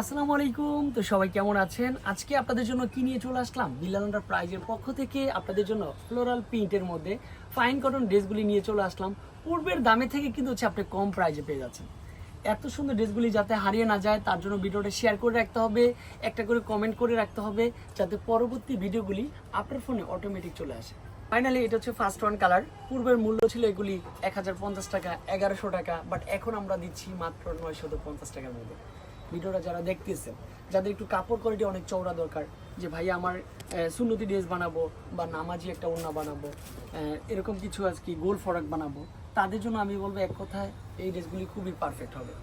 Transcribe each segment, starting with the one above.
আসসালামু আলাইকুম। তো সবাই কেমন আছেন? আজকে আপনাদের জন্য কি নিয়ে চলে আসলাম? বিল্লাল প্রাইজের পক্ষ থেকে আপনাদের জন্য ফ্লোরাল প্রিন্টের মধ্যে ফাইন কটন ড্রেসগুলি নিয়ে চলে আসলাম। পূর্বের দামে থেকে কিন্তু হচ্ছে আপনি কম প্রাইজে পেয়ে যাচ্ছেন। এত সুন্দর ড্রেসগুলি যাতে হারিয়ে না যায়, তার জন্য ভিডিওটা শেয়ার করে রাখতে হবে, একটা করে কমেন্ট করে রাখতে হবে, যাতে পরবর্তী ভিডিওগুলি আপনার ফোনে অটোমেটিক চলে আসে। ফাইনালি এটা হচ্ছে ফার্স্ট ওয়ান কালার পূর্বের মূল্য ছিল এগুলি এক হাজার পঞ্চাশ টাকা, এগারোশো টাকা বাট এখন আমরা দিচ্ছি মাত্র নয়শত পঞ্চাশ টাকার মধ্যে। ভিডিওটা যারা দেখতেছেন, যাদের একটু কাপড় কোয়ালিটি অনেক চওড়া দরকার, যে ভাই আমার সুন্নতি ড্রেস বানাবো বা নামাজি একটা ওড়না বানাবো এরকম কিছু আজ কি গোল ফরাক বানাবো, তাদের জন্য আমি বলব এক কথায় এই ড্রেসগুলি খুবই পারফেক্ট হবে।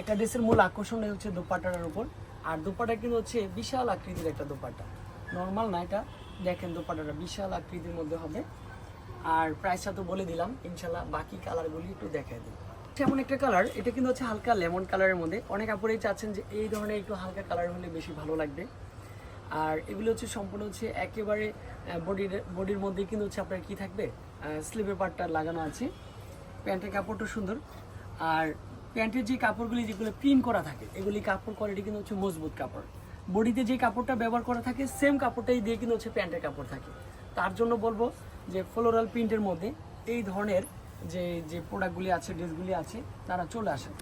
একটা ড্রেসের মূল আকর্ষণ হচ্ছে দোপাট্টাটার উপর, আর দোপাটা কিন্তু হচ্ছে বিশাল আকৃতির একটা দোপাট্টা নর্মাল না এটা, দেখেন দোপাট্টাটা বিশাল আকৃতির মধ্যে হবে। আর প্রাইসটা তো বলে দিলাম ইনশাল্লাহ বাকি কালারগুলি একটু দেখাই দিই। এমন একটা কালার এটা কিন্তু হচ্ছে হালকা লেমন কালারের মধ্যে। অনেক আপুরেই চাচ্ছেন যে এই ধরনের একটু হালকা কালার হলে বেশি ভালো লাগবে। আর এগুলো হচ্ছে সম্পূর্ণ হচ্ছে একেবারে বডির বডির মধ্যে কিন্তু হচ্ছে আপনার কি থাকবে? স্লিভের পার্টটা লাগানো আছে। প্যান্টের কাপড়টা সুন্দর। আর প্যান্টের যে কাপড়গুলি যেগুলো প্রিন্ট করা থাকে, এগুলি কাপড় কোয়ালিটি কিন্তু হচ্ছে মজবুত কাপড়। বডিতে যে কাপড়টা ব্যবহার করা থাকে সেম কাপড়টাই দিয়ে কিন্তু হচ্ছে প্যান্টের কাপড় থাকে। তার জন্য বলব যে ফ্লোরাল প্রিন্টের মধ্যে এই ধরনের যে যে প্রোডাক্টগুলি আছে, ড্রেসগুলি আছে, তারা চলে আসেন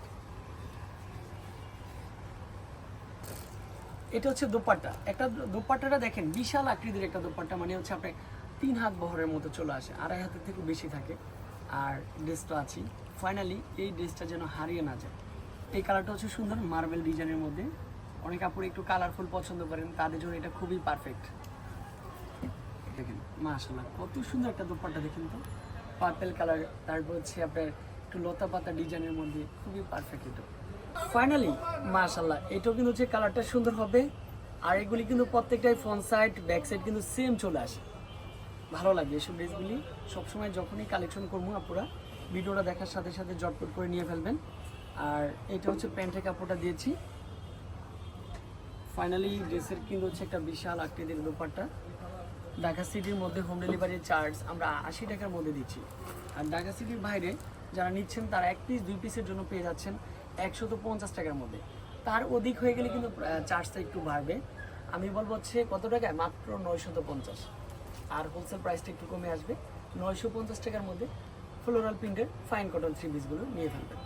এটা হচ্ছে দোপাট্টা। একটা দোপাট্টাটা দেখেন, বিশাল আকৃতির একটা দোপাট্টা মানে হচ্ছে আপনার তিন হাত বহরের মতো চলে আসে, আড়াই হাতের থেকে বেশি থাকে। আর ড্রেসটা আছি ফাইনালি এই ড্রেসটা যেন হারিয়ে না যায়। এই কালারটা হচ্ছে সুন্দর মার্বেল ডিজাইনের মধ্যে। অনেক কাপড় একটু কালারফুল পছন্দ করেন, তাদের জন্য এটা খুবই পারফেক্ট। দেখেন মাশাল্লাহ কত সুন্দর একটা দোপাট্টা, দেখেন তো। পার্পেল কালার তারপর হচ্ছে আপনার একটু লতা পাতা ডিজাইনের মধ্যে খুবই পারফেক্ট এটা। ফাইনালি মাশাল্লাহ এটাও কিন্তু হচ্ছে কালারটা সুন্দর হবে। আর এগুলি কিন্তু প্রত্যেকটাই ফ্রন্ট সাইড ব্যাক সাইড কিন্তু সেম চলে আসে। ভালো লাগে এসব ড্রেসগুলি সবসময় যখনই কালেকশন করব আপনারা ভিডিওটা দেখার সাথে সাথে জটপট করে নিয়ে ফেলবেন। আর এটা হচ্ছে প্যান্টের কাপড়টা দিয়েছি। ফাইনালি ড্রেসের কিন্তু হচ্ছে একটা বিশাল আকৃতির দোপাট্টা। ঢাকা সিটির মধ্যে হোম ডেলিভারি চার্জ আমরা আশি টাকার মধ্যে দিচ্ছি। আর ঢাকা সিটির বাইরে যারা নিচ্ছেন, তারা এক পিস দুই পিসের জন্য পেয়ে যাচ্ছেন একশত পঞ্চাশ টাকার মধ্যে। তার অধিক হয়ে গেলে কিন্তু চার্জটা একটু বাড়বে। আমি বলব হচ্ছে, কত টাকায়? মাত্র নয়শত পঞ্চাশ। আর হোলসেল প্রাইসটা একটু কমে আসবে। নয়শো পঞ্চাশ টাকার মধ্যে ফ্লোরাল প্রিন্টের ফাইন কটন থ্রি পিসগুলো নিয়ে ফেলবেন।